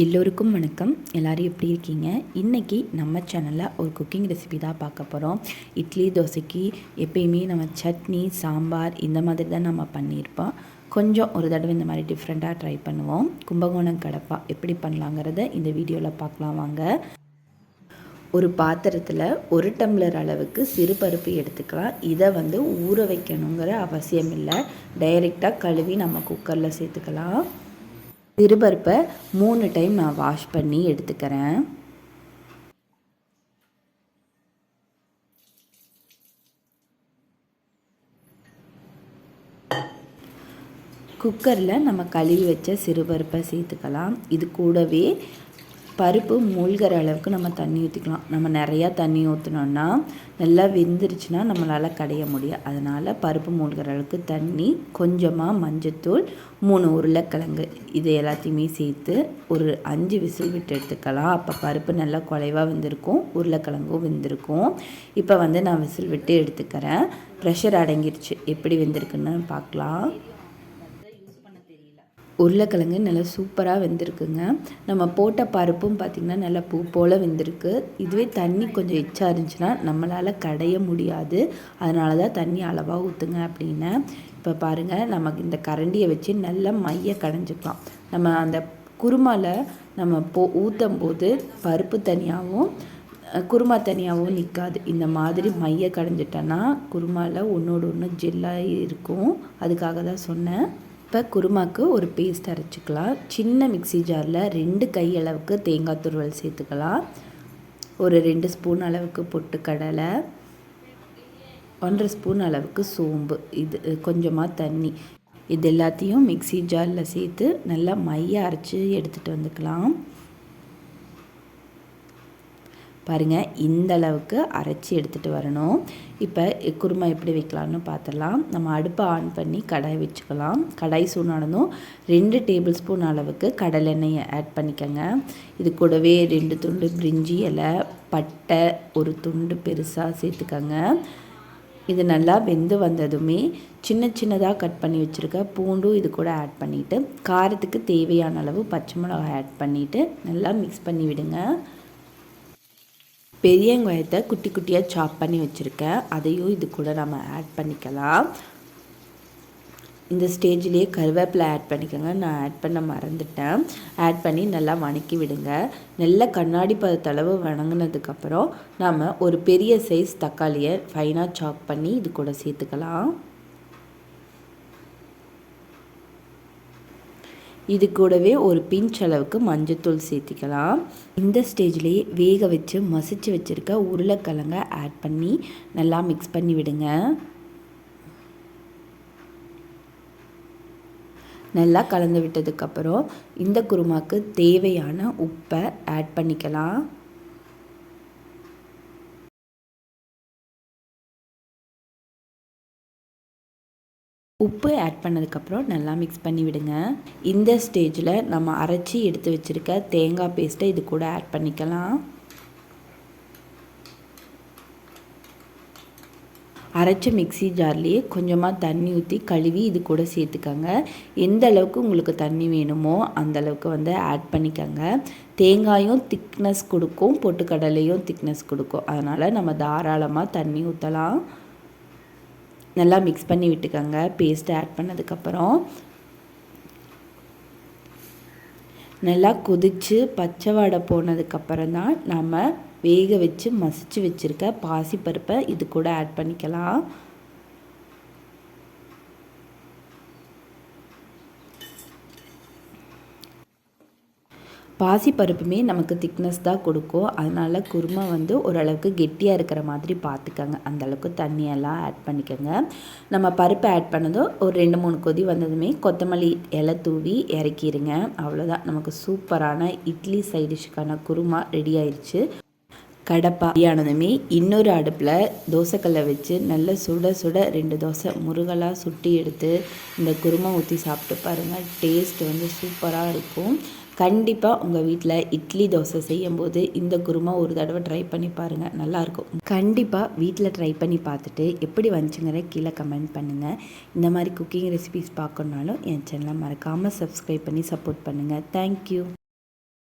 எல்லோருக்கும் வணக்கம். எல்லோரும் எப்படி இருக்கீங்க? இன்றைக்கி நம்ம சேனலில் ஒரு குக்கிங் ரெசிபி தான் பார்க்க போகிறோம் இட்லி தோசைக்கு எப்பயுமே நம்ம சட்னி சாம்பார் இந்த மாதிரி தான் நம்ம பண்ணியிருப்போம். கொஞ்சம் ஒரு தடவை இந்த மாதிரி டிஃப்ரெண்ட்டாக ட்ரை பண்ணுவோம். கும்பகோணம் கடப்பா எப்படி பண்ணலாங்கிறத இந்த வீடியோவில் பார்க்கலாம் வாங்க. ஒரு பாத்திரத்தில் ஒரு டம்ளர் அளவுக்கு சிறு பருப்பு எடுத்துக்கலாம். இதை வந்து ஊற வைக்கணுங்கிற அவசியம் இல்லை. டைரெக்டாக கழுவி நம்ம குக்கரில் சேர்த்துக்கலாம். சிறுபருப்பை மூணு டைம் நான் வாஷ் பண்ணி எடுத்துக்கிறேன். குக்கரில் நம்ம கழுவி வச்ச சிறுபருப்பை சேர்த்துக்கலாம். இது கூடவே பருப்பு மூழ்கிற அளவுக்கு நம்ம தண்ணி ஊற்றிக்கலாம் நம்ம நிறையா தண்ணி ஊற்றினோன்னா நல்லா வெந்துருச்சுன்னா நம்மளால் கடைய முடியும். அதனால் பருப்பு மூழ்கிற அளவுக்கு தண்ணி கொஞ்சமாக மஞ்சத்தூள் மூணு உருளைக்கிழங்கு இது எல்லாத்தையுமே சேர்த்து ஒரு அஞ்சு விசில் விட்டு எடுத்துக்கலாம். அப்போ பருப்பு நல்லா குலைவாக வெந்திருக்கும் உருளைக்கிழங்கும் வெந்திருக்கும். இப்போ வந்து நான் விசில் விட்டு எடுத்துக்கிறேன். ப்ரெஷர் அடங்கிருச்சு. எப்படி வெந்திருக்குன்னு பார்க்கலாம். உருளைக்கிழங்கு நல்லா சூப்பராக வெந்திருக்குங்க. நம்ம போட்ட பருப்பும் பார்த்திங்கன்னா நல்லா பூ போல் வெந்திருக்கு. இதுவே தண்ணி கொஞ்சம் எச்சா இருந்துச்சுன்னா நம்மளால் கடைய முடியாது. அதனால தான் தண்ணி அளவாக ஊற்றுங்க அப்படின்னு. இப்போ பாருங்கள் நமக்கு இந்த கரண்டியை வச்சு நல்லா மைய கடைஞ்சிக்கலாம். நம்ம அந்த குருமாவில் நம்ம போ ஊற்றும் போது பருப்பு தனியாகவும் குருமா தனியாகவும் நிற்காது இந்த மாதிரி மைய கடைஞ்சிட்டோன்னா குருமாவில் ஒன்றோடு ஒன்று ஜெல்லாக இருக்கும். அதுக்காக தான் சொன்னேன். இப்போ குருமாக்கு ஒரு பேஸ்ட் அரைச்சிக்கலாம். சின்ன மிக்சி ஜாரில் ரெண்டு கை அளவுக்கு தேங்காய் துருவல் சேர்த்துக்கலாம். ஒரு ரெண்டு ஸ்பூன் அளவுக்கு பொட்டு கடலை. ஒன்றரை ஸ்பூன் அளவுக்கு சோம்பு. இது கொஞ்சமாக தண்ணி. இது எல்லாத்தையும் மிக்சி ஜாரில் சேர்த்து நல்லா மைய அரைச்சி எடுத்துகிட்டு வந்துக்கலாம். பாருங்கள் இந்த அளவுக்கு அரைச்சி எடுத்துகிட்டு வரணும். இப்போ குருமா எப்படி வைக்கலாம்னு பார்த்துடலாம் நம்ம அடுப்பை ஆன் பண்ணி கடாய் வச்சுக்கலாம். கடாய் சூடானதும் ரெண்டு டேபிள் ஸ்பூன் அளவுக்கு கடலெண்ணெயை ஆட் பண்ணிக்கோங்க. இது கூடவே ரெண்டு துண்டு பிரிஞ்சி இலை பட்டை ஒரு துண்டு பெருசாக சேர்த்துக்கோங்க. இது நல்லா வெந்து வந்ததுமே சின்ன சின்னதாக கட் பண்ணி வச்சுருக்க பூண்டும் இது கூட ஆட் பண்ணிவிட்டு காரத்துக்கு தேவையான அளவு பச்சை மிளகாய் ஆட் பண்ணிவிட்டு நல்லா மிக்ஸ் பண்ணி விடுங்க. பெரிய வெங்காயத்தை குட்டி குட்டியாக சாப் பண்ணி வச்சுருக்கேன். அதையும் இது கூட நம்ம ஆட் பண்ணிக்கலாம். இந்த ஸ்டேஜ்லேயே கருவேப்பிலை ஆட் பண்ணிக்கோங்க. நான் ஆட் பண்ண மறந்துட்டேன். ஆட் பண்ணி நல்லா வணக்கி விடுங்க. நல்ல கண்ணாடி பதத்தளவு வணங்கினதுக்கப்புறம் நாம் ஒரு பெரிய சைஸ் தக்காளியை ஃபைனாக சாப் பண்ணி இது கூட சேர்த்துக்கலாம். இது கூடவே ஒரு பிஞ்ச் அளவுக்கு மஞ்சத்தூள் சேர்த்திக்கலாம். இந்த ஸ்டேஜ்லேயே வேக வச்சு மசிச்சு வச்சுருக்க உருளைக்கிழங்க ஆட் பண்ணி நல்லா மிக்ஸ் பண்ணி விடுங்க. நல்லா கலந்து விட்டதுக்கப்புறம் இந்த குருமாக்கு தேவையான உப்பை ஆட் பண்ணிக்கலாம். உப்பு ஆட் பண்ணதுக்கப்புறம் நல்லா மிக்ஸ் பண்ணி விடுங்க. இந்த ஸ்டேஜில் நம்ம அரைச்சி எடுத்து வச்சுருக்க தேங்காய் பேஸ்ட்டை இது கூட ஆட் பண்ணிக்கலாம். அரைச்ச மிக்சி ஜார்லேயே கொஞ்சமாக தண்ணி ஊற்றி கழுவி இது கூட சேர்த்துக்கோங்க. எந்த அளவுக்கு உங்களுக்கு தண்ணி வேணுமோ அந்த அளவுக்கு வந்து ஆட் பண்ணிக்கோங்க. தேங்காயும் திக்னஸ் கொடுக்கும் பொட்டுக்கடலையும் திக்னஸ் கொடுக்கும். அதனால் நம்ம தாராளமாக தண்ணி ஊற்றலாம் நல்லா மிக்ஸ் பண்ணி விட்டுக்கோங்க. பேஸ்ட்டை ஆட் பண்ணதுக்கப்புறம் நல்லா கொதித்து பச்சை வாடை போனதுக்கப்புறம் தான் நம்ம வேக வச்சு மசிச்சு வச்சுருக்க பாசிப்பருப்பை இது கூட ஆட் பண்ணிக்கலாம். பாசி பருப்புமே நமக்கு திக்னஸ் தான் கொடுக்கும். அதனால் குருமா வந்து ஓரளவுக்கு கெட்டியாக இருக்கிற மாதிரி பார்த்துக்கோங்க அந்தளவுக்கு தண்ணியெல்லாம் ஆட் பண்ணிக்கோங்க. நம்ம பருப்பு ஆட் பண்ணதும் ஒரு ரெண்டு மூணு கொதி வந்ததுமே கொத்தமல்லி இலை தூவி இறக்கிடுங்க அவ்வளோதான் நமக்கு சூப்பரான இட்லி சைடிஷ்க்கான குருமா ரெடி ஆயிடுச்சு கடப்பா ஆனதுமே இன்னொரு அடுப்பில் தோசைக்கல்லை வச்சு நல்ல சுட சுட ரெண்டு தோசை முருகலாக சுட்டி எடுத்து இந்த குருமா ஊற்றி சாப்பிட்டு பாருங்கள் டேஸ்ட் வந்து சூப்பராக இருக்கும். கண்டிப்பாக உங்கள் வீட்டில் இட்லி தோசை செய்யும்போது இந்த குருமா ஒரு தடவை ட்ரை பண்ணி பாருங்கள் நல்லாயிருக்கும் கண்டிப்பாக வீட்டில் ட்ரை பண்ணி பார்த்துட்டு எப்படி வந்துச்சுங்கிற கீழே கமெண்ட் பண்ணுங்கள் இந்த மாதிரி குக்கிங் ரெசிபிஸ் பார்க்கணுன்னாலும் என் சேனலை மறக்காமல் சப்ஸ்கிரைப் பண்ணி சப்போர்ட் பண்ணுங்கள் தேங்க்யூ